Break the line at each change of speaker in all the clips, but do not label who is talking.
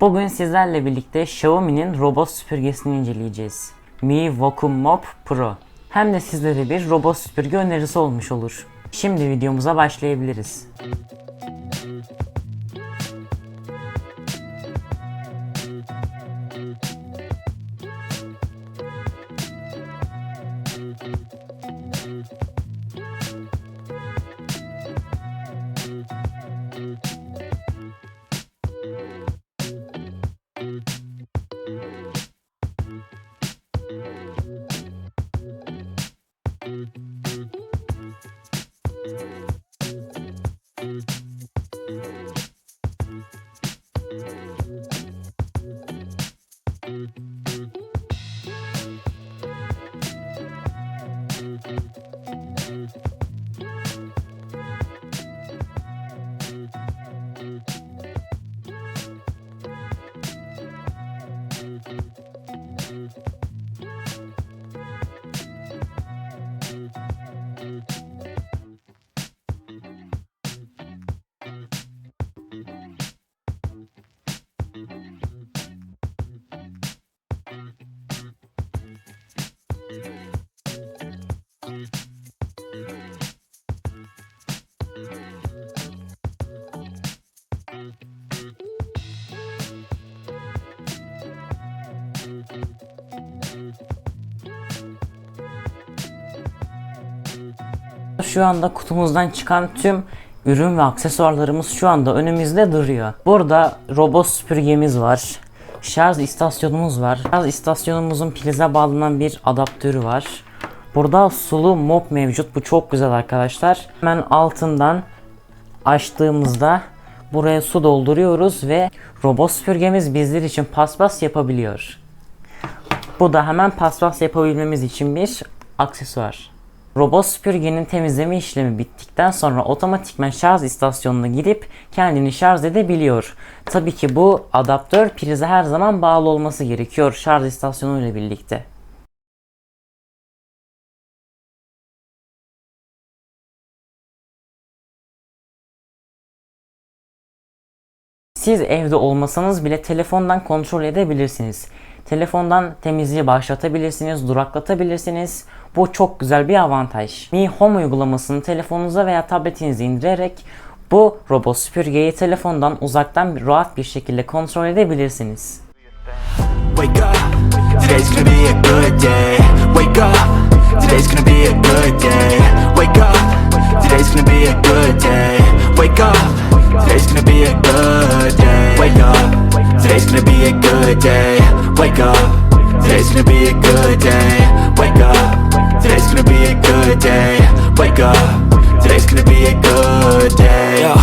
Bugün sizlerle birlikte Xiaomi'nin robot süpürgesini inceleyeceğiz. Mi Vacuum Mop Pro. Hem de sizlere bir robot süpürge önerisi olmuş olur. Şimdi videomuza başlayabiliriz. birds. Şu anda kutumuzdan çıkan tüm ürün ve aksesuarlarımız şu anda önümüzde duruyor. Burada robot süpürgemiz var. Şarj istasyonumuz var. Şarj istasyonumuzun prize bağlanan bir adaptörü var. Burada sulu mop mevcut. Bu çok güzel arkadaşlar. Hemen altından açtığımızda buraya su dolduruyoruz ve robot süpürgemiz bizler için paspas yapabiliyor. Bu da hemen paspas yapabilmemiz için bir aksesuar. Robot süpürgenin temizleme işlemi bittikten sonra otomatikman şarj istasyonuna gidip kendini şarj edebiliyor. Tabii ki bu adaptör prize her zaman bağlı olması gerekiyor şarj istasyonu ile birlikte. Siz evde olmasanız bile telefondan kontrol edebilirsiniz. Telefondan temizliği başlatabilirsiniz, duraklatabilirsiniz. Bu çok güzel bir avantaj. Mi Home uygulamasını telefonunuza veya tabletinize indirerek bu robot süpürgeyi telefondan uzaktan rahat bir şekilde kontrol edebilirsiniz.
Wake up, today's gonna be a good day. Wake up, today's gonna be a good day. Wake up, today's gonna be a good day. Wake up, today's gonna be a good day. Wake up, today's gonna be a good day. Yo.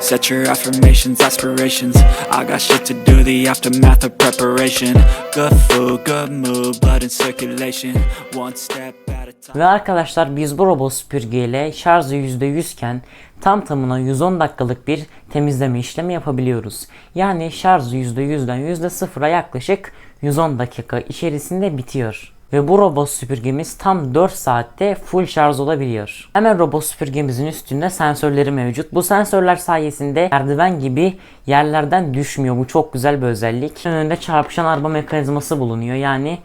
Set your affirmations, aspirations. I got shit to do, the aftermath of preparation. Good food, good mood, blood in circulation. One step at a time.
Ve arkadaşlar biz bu robot süpürgeyle şarjı %100 iken tam tamına 110 dakikalık bir temizleme işlemi yapabiliyoruz. Yani şarjı %100'den %0'a yaklaşık 110 dakika içerisinde bitiyor. Ve bu robot süpürgemiz tam 4 saatte full şarj olabiliyor. Hemen robot süpürgemizin üstünde sensörleri mevcut. Bu sensörler sayesinde merdiven gibi yerlerden düşmüyor. Bu çok güzel bir özellik. Önünde çarpışan araba mekanizması bulunuyor. Yani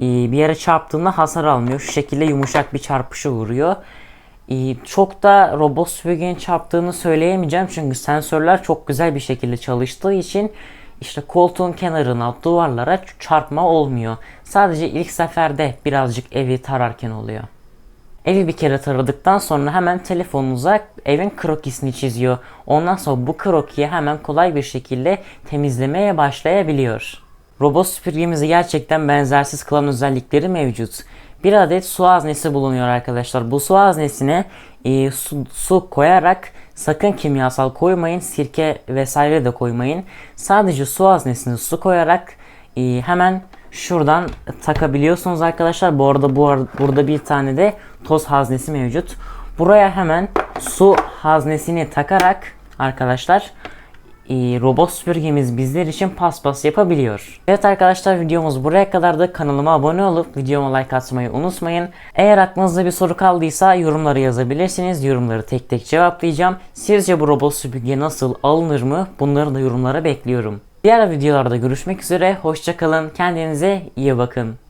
e, bir yere çarptığında hasar almıyor. Şu şekilde yumuşak bir çarpışı vuruyor. Çok da robot süpürgenin çarptığını söyleyemeyeceğim çünkü sensörler çok güzel bir şekilde çalıştığı için işte koltuğun kenarına, duvarlara çarpma olmuyor. Sadece ilk seferde birazcık evi tararken oluyor. Evi bir kere taradıktan sonra hemen telefonunuza evin krokisini çiziyor. Ondan sonra bu krokiyi hemen kolay bir şekilde temizlemeye başlayabiliyor. Robot süpürgemizi gerçekten benzersiz kılan özellikleri mevcut. Bir adet su haznesi bulunuyor arkadaşlar. Bu su haznesine e, su, su koyarak sakın kimyasal koymayın, sirke vesaire de koymayın. Sadece su haznesine su koyarak e, hemen şuradan takabiliyorsunuz arkadaşlar. Bu arada bu ar- burada bir tane de toz haznesi mevcut. Buraya hemen su haznesini takarak arkadaşlar robot süpürgemiz bizler için paspas yapabiliyor. Evet arkadaşlar videomuz buraya kadardı. Kanalıma abone olup videoma like atmayı unutmayın. Eğer aklınızda bir soru kaldıysa yorumları yazabilirsiniz. Yorumları tek tek cevaplayacağım. Sizce bu robot süpürge nasıl alınır mı? Bunları da yorumlara bekliyorum. Diğer videolarda görüşmek üzere. Hoşçakalın. Kendinize iyi bakın.